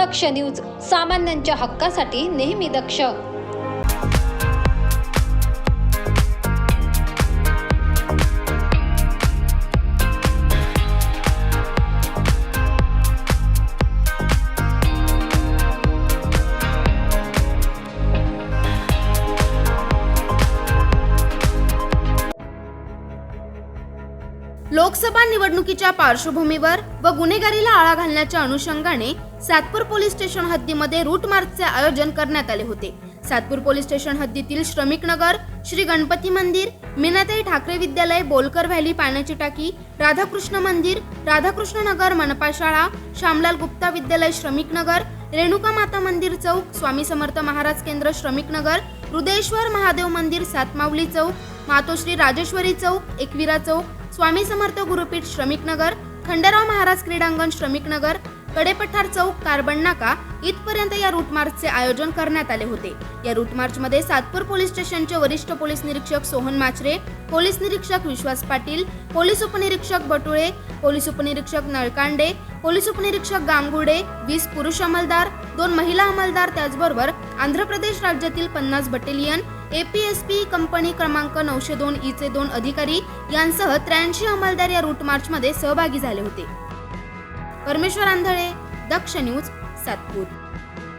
दक्ष news सामान्यांच्या हक्कासाठी नेहमी दक्ष. लोकसभा निवडणुकीच्या पार्श्वभूमीवर व गुन्हेगारीला आळा घालण्याच्या अनुषंगाने सातपूर पोलीस स्टेशन हद्दीमध्ये रूट मार्चचे आयोजन करण्यात आले होते. सातपूर पोलीस स्टेशन हद्दीतील श्रमिक नगर श्री गणपती मंदिर मीनाताई ठाकरे विद्यालय बोलकर व्हॅली पाण्याची टाकी राधाकृष्ण मंदिर राधाकृष्ण नगर मनपा शाळा श्यामलाल गुप्ता विद्यालय श्रमिक नगर रेणुका माता मंदिर चौक स्वामी समर्थ महाराज केंद्र श्रमिक नगर हृदयेश्वर महादेव मंदिर सातमावली चौक मातोश्री राजेश्वरी चौक एकविरा चौक स्वामी समर्थ गुरुपीठ श्रमिक नगर खंडेराव महाराज क्रीडांगण श्रमिक नगर कडेपठार चौक कार्बन नाका इथपर्यंत या रूट मार्चचे आयोजन करण्यात आले होते. या रूट मार्चमध्ये सातपूर पोलीस स्टेशनचे वरिष्ठ पोलीस निरीक्षक सोहन माचरे पोलीस निरीक्षक विश्वास पाटील पोलीस उपनिरीक्षक बटुळे पोलीस उपनिरीक्षक नळकांडे पोलीस उपनिरीक्षक गांगुडे वीस पुरुष अंमलदार दोन महिला अंमलदार त्याचबरोबर आंध्र प्रदेश राज्यातील पन्नास बटालियन एपीएसपी कंपनी क्रमांक नऊशे दोन ईचे दोन अधिकारी यांसह त्र्याऐंशी अंमलदार या रूट मार्चमध्ये सहभागी झाले होते. परमेश्वर आंधळे दक्ष न्यूज सातपूर.